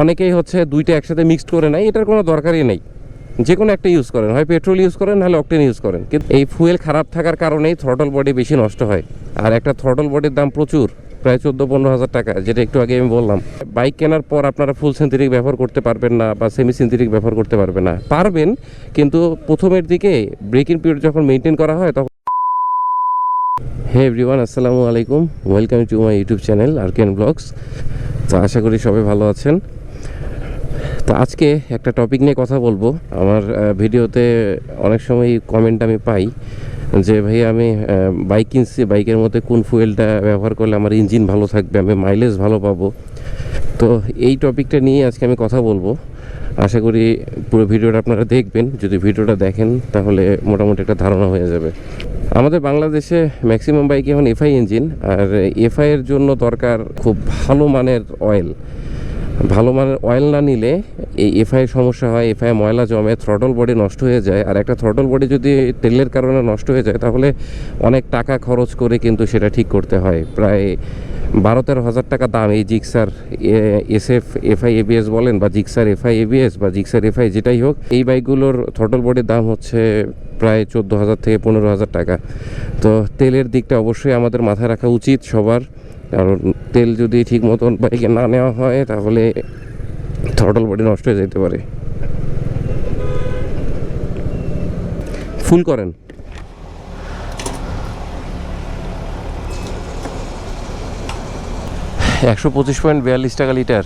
অনেকেই হচ্ছে দুইটা একসাথে মিক্সড করে নেয়, এটার কোনো দরকারই নেই। যে কোনো একটা ইউজ করেন, হয় পেট্রোল ইউজ করেন, নাহলে অকটেন ইউজ করেন। কিন্তু এই ফুয়েল খারাপ থাকার কারণেই থ্রটল বডি বেশি নষ্ট হয়। আর একটা থ্রটল বডির দাম প্রচুর, প্রায় চোদ্দ পনেরো হাজার টাকা, যেটা একটু আগে আমি বললাম। বাইক কেনার পর আপনারা ফুল সিনথেটিক ব্যবহার করতে পারবেন না বা সেমি সিনথেটিক ব্যবহার করতে পারবেন না। পারবেন, কিন্তু প্রথমের দিকে ব্রেকিং পিরিয়ড যখন মেনটেন করা হয়, তখন হে এভরিওয়ান আসসালামু আলাইকুম। Welcome to my YouTube channel আরকেন blogs তো আশা করি সবাই ভালো আছেন। তো আজকে একটা টপিক নিয়ে কথা বলব। আমার ভিডিওতে অনেক সময় কমেন্ট আমি পাই যে, ভাই, আমি বাইক কিনছি। বাইকের মধ্যে কোন ফুয়েলটা ব্যবহার করলে আমার ইঞ্জিন ভালো থাকবে? আমি মাইলেজ ভালো পাবো? তো এই টপিকটা নিয়ে আজকে আমি কথা বলব। আশা করি পুরো ভিডিওটা আপনারা দেখবেন। যদি ভিডিওটা দেখেন, তাহলে মোটামুটি একটা ধারণা হয়ে যাবে। আমাদের বাংলাদেশে ম্যাক্সিমাম বাইক এখন এফআই ইঞ্জিন আর এফআই এর জন্য দরকার খুব ভালো মানের অয়েল ভালো মানের অয়েল না নিলে এই এফআই সমস্যা হয় এফআই ময়লা জমে থ্রটল বডি নষ্ট হয়ে যায়। আর একটা থ্রটল বডি যদি তেলের কারণে নষ্ট হয়ে যায়, তাহলে অনেক টাকা খরচ করে কিন্তু সেটা ঠিক করতে হয়। প্রায় বারো তেরো হাজার টাকা দাম এই Gixxer S F FI, ABS বলেন বা জিক্সার, এফআই, এবিএস বা জিক্সার, এফআই যেটাই হোক, এই বাইকগুলোর থ্রটল বডির দাম হচ্ছে প্রায় চোদ্দ হাজার থেকে পনেরো হাজার টাকা। তো তেলের দিকটা অবশ্যই আমাদের মাথায় রাখা উচিত সবার। কারণ তেল যদি ঠিক মতন বাইকে না নেওয়া হয়, তাহলে থ্রটল বডি নষ্ট হয়ে যেতে পারে। ফুল করেন। একশো পঁচিশ পয়েন্ট বিয়াল্লিশ টাকা লিটার।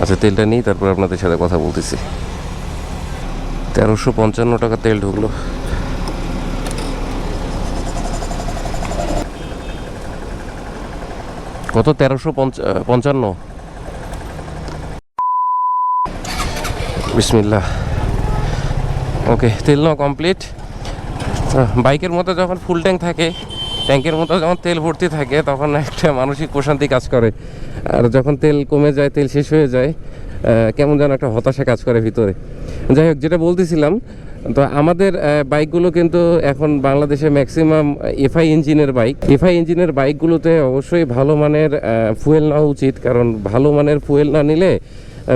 আচ্ছা তেলটা নিই, তারপর আপনাদের সাথে কথা বলতেছি। তেরোশো পঞ্চান্ন টাকা তেল ঢুকলো। কত? তেরোশো পঞ্চান্ন। বিসমিল্লা ওকে, তেল নাও কমপ্লিট। বাইকের মতো যখন ফুল ট্যাঙ্ক থাকে ট্যাঙ্কের মতো যখন তেল ভর্তি থাকে, তখন একটা মানসিক প্রশান্তি কাজ করে। আর যখন তেল কমে যায়, তেল শেষ হয়ে যায় কেমন যেন একটা হতাশা কাজ করে ভিতরে। যাই হোক, যেটা বলতেছিলাম, তো আমাদের বাইকগুলো কিন্তু এখন বাংলাদেশে ম্যাক্সিমাম এফআই ইঞ্জিনের বাইক। এফআই ইঞ্জিনের বাইকগুলোতে অবশ্যই ভালো মানের ফুয়েল নেওয়া উচিত, কারণ ভালো মানের ফুয়েল না নিলে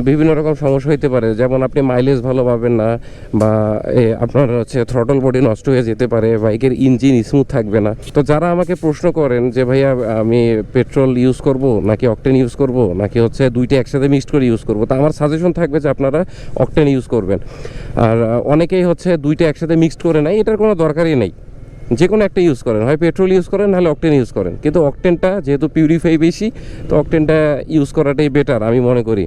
বিভিন্ন রকম সমস্যা হইতে পারে। যেমন আপনি মাইলেজ ভালো পাবেন না বা আপনার হচ্ছে থ্রটল বডি নষ্ট হয়ে যেতে পারে, বাইকের ইঞ্জিন স্মুথ থাকবে না। তো যারা আমাকে প্রশ্ন করেন যে, ভাইয়া, আমি পেট্রোল ইউজ করব, নাকি অকটেন ইউজ করব, নাকি হচ্ছে দুইটা একসাথে মিক্সড করে ইউজ করব? তো আমার সাজেশন থাকবে যে, আপনারা অকটেন ইউজ করবেন। আর অনেকেই হচ্ছে দুইটা একসাথে মিক্সড করে নেয়, এটার কোনো দরকারই নেই। যে কোনো একটা ইউজ করেন। হয় পেট্রোল ইউজ করেন, নাহলে অকটেন ইউজ করেন। কিন্তু অকটেনটা যেহেতু পিউরিফাই বেশি, তো অকটেনটা ইউজ করাটাই বেটার আমি মনে করি।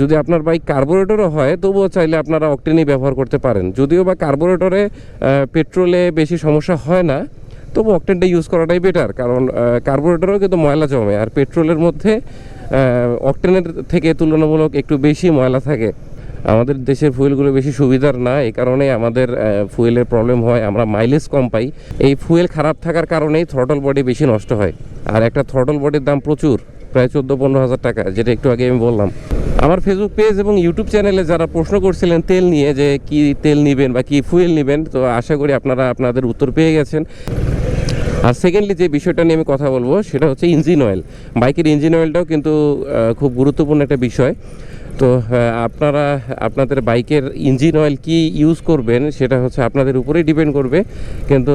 যদি আপনার বাইক কার্বোরেটরও হয়, তবুও চাইলে আপনারা অকটেনই ব্যবহার করতে পারেন। যদিও বা কার্বোরেটরে পেট্রোলে বেশি সমস্যা হয় না, তবু অকটেনটা ইউজ করাটাই বেটার কারণ কার্বোরেটরও কিন্তু ময়লা জমে, আর পেট্রোলের মধ্যে অকটেনের থেকে তুলনামূলক একটু বেশি ময়লা থাকে। আমাদের দেশের ফুয়েলগুলো বেশি সুবিধার না, এই কারণে আমাদের ফুয়েলের প্রবলেম হয়, আমরা মাইলেজ কম পাই। এই ফুয়েল খারাপ থাকার কারণেই থ্রটল বডি বেশি নষ্ট হয়। আর একটা থ্রটল বডির দাম প্রচুর, প্রায় চোদ্দ পনেরো হাজার টাকা, যেটা একটু আগে আমি বললাম। আমার ফেসবুক পেজ এবং ইউটিউব চ্যানেলে যারা প্রশ্ন করছিলেন তেল নিয়ে যে কি তেল নেবেন বা কি ফুয়েল নেবেন, তো আশা করি আপনারা আপনাদের উত্তর পেয়ে গেছেন। আর সেকেন্ডলি যে বিষয়টা নিয়ে আমি কথা বলব, সেটা হচ্ছে ইঞ্জিন অয়েল বাইকের ইঞ্জিন অয়েলটাও কিন্তু খুব গুরুত্বপূর্ণ একটা বিষয়। তো আপনারা, আপনাদের বাইকের ইঞ্জিন অয়েল কি ইউজ করবেন সেটা হচ্ছে আপনাদের উপরেই ডিপেন্ড করবে। কিন্তু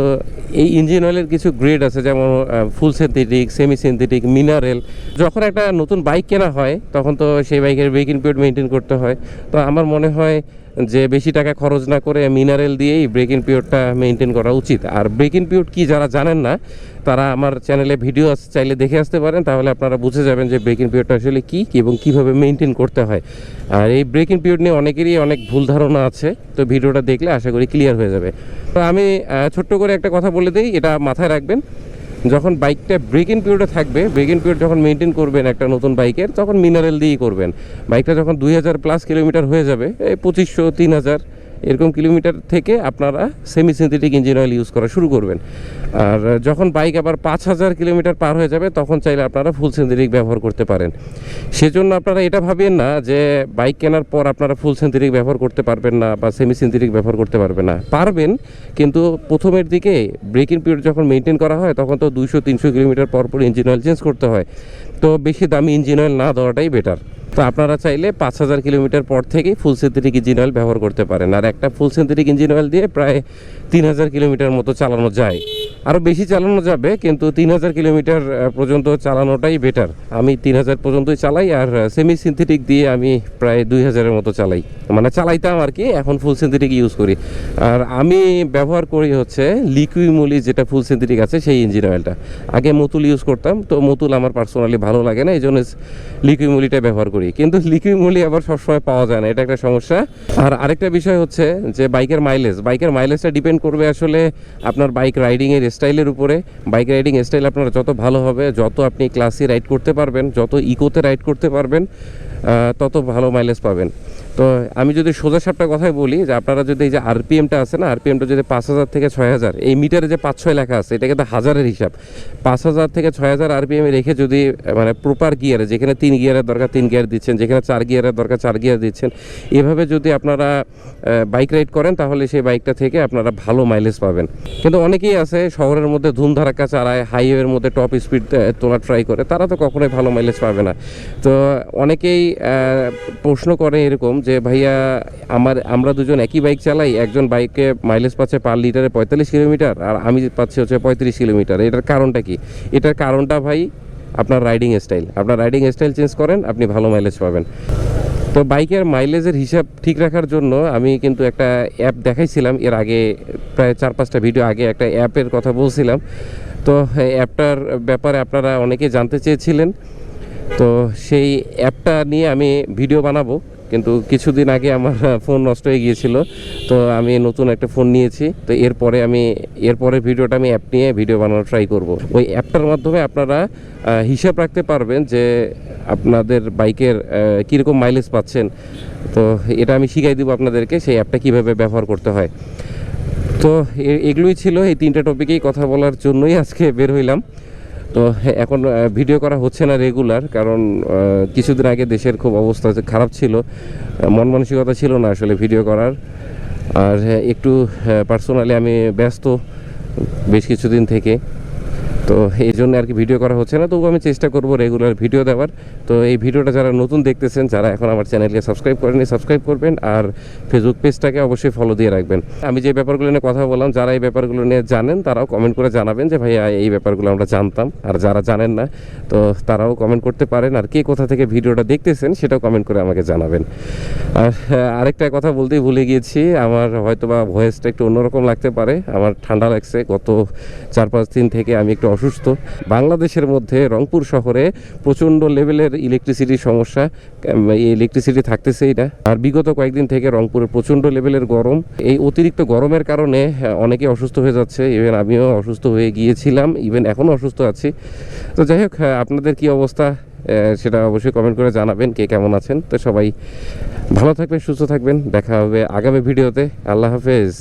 এই ইঞ্জিন অয়েলের কিছু গ্রেড আছে, যেমন full synthetic semi synthetic mineral যখন একটা নতুন বাইক কেনা হয়, তখন তো সেই বাইকের ব্রেকিং পিরিয়ড মেনটেন করতে হয়। তো আমার মনে হয় যে বেশি টাকা খরচ না করে মিনারেল দিয়েই ব্রেকিং পিরিয়ডটা মেনটেন করা উচিত। আর ব্রেকিং পিরিয়ড কি যারা জানেন না, তারা আমার চ্যানেলে ভিডিও চাইলে দেখে আসতে পারেন। তাহলে আপনারা বুঝে যাবেন যে ব্রেকিং পিরিয়ডটা আসলে কী এবং কীভাবে মেনটেন করতে হয়। আর এই ব্রেকিং পিরিয়ড নিয়ে অনেকেরই অনেক ভুল ধারণা আছে, তো ভিডিওটা দেখলে আশা করি ক্লিয়ার হয়ে যাবে। তো আমি ছোট্ট করে একটা কথা বলে দিই, এটা মাথায় রাখবেন। যখন বাইকটা ব্রেক ইন পিরিয়ডে থাকবে ব্রেক ইন পিরিয়ড যখন মেনটেন করবেন একটা নতুন বাইকের, তখন মিনারেল দিয়েই করবেন। বাইকটা যখন দুই হাজার প্লাস কিলোমিটার হয়ে যাবে, এই পঁচিশশো, তিন হাজার এরকম কিলোমিটার থেকে আপনারা semi synthetic engine oil use করা শুরু করবেন। আর যখন বাইক আবার পাঁচ হাজার কিলোমিটার পার হয়ে যাবে, তখন চাইলে আপনারা ফুল সিনথেটিক ব্যবহার করতে পারেন। সেজন্য আপনারা এটা ভাবেন না যে বাইক কেনার পর আপনারা ফুল সিনথেটিক ব্যবহার করতে পারবেন না বা সেমি সিনথেটিক ব্যবহার করতে পারবেন না। পারবেন, কিন্তু প্রথমের দিকে ব্রেকিং পিরিয়ড যখন মেনটেন করা হয়, তখন তো দুইশো, তিনশো কিলোমিটার পর পর ইঞ্জিন অয়েল চেঞ্জ করতে হয়। তো বেশি দামি ইঞ্জিন অয়েল না দেওয়াটাই বেটার তো আপনারা চাইলে পাঁচ হাজার কিলোমিটার পর থেকেই ফুল সিনথেটিক ইঞ্জিন অয়েল ব্যবহার করতে পারেন। আর একটা ফুল সিনথেটিক ইঞ্জিন অয়েল দিয়ে প্রায় তিন হাজার কিলোমিটার মতো চালানো যায়। আরও বেশি চালানো যাবে, কিন্তু তিন হাজার কিলোমিটার পর্যন্ত চালানোটাই বেটার আমি তিন হাজার পর্যন্তই চালাই, আর সেমি সিনথেটিক দিয়ে আমি প্রায় দুই হাজারের মতো চালাই। মানে চালাইতাম আর কি, এখন ফুল সিনথেটিক ইউজ করি। আর আমি ব্যবহার করি হচ্ছে লিকুইমুলি যেটা ফুল সিনথেটিক আছে, সেই ইঞ্জিন অয়েলটা আগে মতুল ইউজ করতাম, তো মতুল আমার পার্সোনালি ভালো লাগে না এই জন্য লিকুইমুলিটা ব্যবহার করি। কিন্তু লিকুইমুলি আবার সবসময় পাওয়া যায় না, এটা একটা সমস্যা। আর আরেকটা বিষয় হচ্ছে যে বাইকের মাইলেজ বাইকের মাইলেজটা ডিপেন্ড করবে আসলে আপনার বাইক রাইডিংয়ের স্টাইলের উপরে, বাইক রাইডিং স্টাইল আপনার যত ভালো হবে, যত আপনি ক্লাসি রাইড করতে পারবেন, যত ইকোতে রাইড করতে পারবেন তত ভালো মাইলেজ পাবেন। তো আমি যদি সোজা সাপটা কথাই বলি যে আপনারা যদি এই যে আরপিএমটা আছে না, আরপিএমটা যদি পাঁচ হাজার থেকে ছয় হাজার, এই মিটারে যে পাঁচ ছয় লেখা আছে, এটা কিন্তু হাজারের হিসাব। পাঁচ হাজার থেকে ছয় হাজার আরপিএম রেখে যদি মানে প্রপার গিয়ারে যেখানে তিন গিয়ারের দরকার, তিন গিয়ার দিচ্ছেন, যেখানে চার গিয়ারের দরকার, চার গিয়ার দিচ্ছেন, এভাবে যদি আপনারা বাইক রাইড করেন, তাহলে সেই বাইকটা থেকে আপনারা ভালো মাইলেজ পাবেন। কিন্তু অনেকেই আছে শহরের মধ্যে ধুমধারাক্কা চালায় হাইওয়ের মধ্যে টপ স্পিড তোলা ট্রাই করে, তারা তো কখনোই ভালো মাইলেজ পাবে না। তো অনেকেই প্রশ্ন করে এরকম যে, ভাইয়া, আমার, আমরা দুজন একই বাইক চালাই, একজন বাইকে মাইলেজ পাচ্ছে পার লিটারে পঁয়তাল্লিশ কিলোমিটার, আর আমি পাচ্ছি হচ্ছে পঁয়ত্রিশ কিলোমিটার। এটার কারণটা কি? এটার কারণটা ভাই, আপনার রাইডিং স্টাইল আপনার রাইডিং স্টাইল চেঞ্জ করেন, আপনি ভালো মাইলেজ পাবেন। তো বাইকের মাইলেজের হিসাব ঠিক রাখার জন্য আমি কিন্তু একটা অ্যাপ দেখাইছিলাম। এর আগে প্রায় চার পাঁচটা ভিডিও আগে একটা অ্যাপের কথা বলছিলাম। তো অ্যাপটার ব্যাপারে আপনারা অনেকে জানতে চেয়েছিলেন। তো সেই অ্যাপটা নিয়ে আমি ভিডিও বানাবো। কিন্তু কিছুদিন আগে আমার ফোন নষ্ট হয়ে গিয়েছিল। তো আমি নতুন একটা ফোন নিয়েছি। তো এরপরে আমি এরপরে ভিডিওটা আমি অ্যাপ নিয়ে ভিডিও বানানোর ট্রাই করব। ওই অ্যাপটার মাধ্যমে আপনারা হিসাব রাখতে পারবেন যে আপনাদের বাইকের কীরকম মাইলেজ পাচ্ছেন। তো এটা আমি শিখাই দিব আপনাদেরকে সেই অ্যাপটা কীভাবে ব্যবহার করতে হয়। তো এগুলোই ছিল এই তিনটা টপিকেই কথা বলার জন্যই আজকে বের হইলাম। তো হ্যাঁ, এখন ভিডিও করা হচ্ছে না রেগুলার কারণ কিছুদিন আগে দেশের খুব অবস্থা খারাপ ছিল। মন মানসিকতা ছিল না আসলে ভিডিও করার। আর হ্যাঁ, একটু পার্সোনালি আমি ব্যস্ত বেশ কিছুদিন থেকে। তো এই জন্য আর কি ভিডিও করা হচ্ছে না। তবু আমি চেষ্টা করব রেগুলার ভিডিও দেওয়ার। তো এই ভিডিওটা যারা নতুন দেখতেছেন, যারা এখন আমার চ্যানেলকে সাবস্ক্রাইব করেনি সাবস্ক্রাইব করবেন আর ফেসবুক পেজটাকে অবশ্যই ফলো দিয়ে রাখবেন। আমি যে ব্যাপারগুলো নিয়ে কথা বললাম, যারা এই ব্যাপারগুলো নিয়ে জানেন, তারাও কমেন্ট করে জানাবেন যে, ভাইয়া, এই ব্যাপারগুলো আমরা জানতাম। আর যারা জানেন না, তো তারাও কমেন্ট করতে পারেন। আর কে কোথা থেকে ভিডিওটা দেখতেছেন, সেটাও কমেন্ট করে আমাকে জানাবেন। আর আরেকটা কথা বলতেই ভুলে গিয়েছি। আমার হয়তো বা ভয়েসটা একটু অন্যরকম লাগতে পারে। আমার ঠান্ডা লাগছে। গত চার পাঁচ দিন থেকে আমি একটু অসুস্থ। বাংলাদেশের মধ্যে রংপুর শহরে প্রচণ্ড লেভেলের ইলেকট্রিসিটির সমস্যা। ইলেকট্রিসিটি থাকতেছেই না। আর বিগত কয়েকদিন থেকে রংপুরে প্রচণ্ড লেভেলের গরম। এই অতিরিক্ত গরমের কারণে আহ, অনেকে অসুস্থ হয়ে যাচ্ছে। ইভেন আমিও অসুস্থ হয়ে গিয়েছিলাম। ইভেন এখনও অসুস্থ আছি। তো যাই হোক আহ, আপনাদের কি অবস্থা? সেটা অবশ্যই কমেন্ট করে জানাবেন কে কেমন আছেন। তো সবাই ভালো থাকবেন সুস্থ থাকবেন। দেখা হবে আগামী ভিডিওতে আল্লাহ হাফেজ।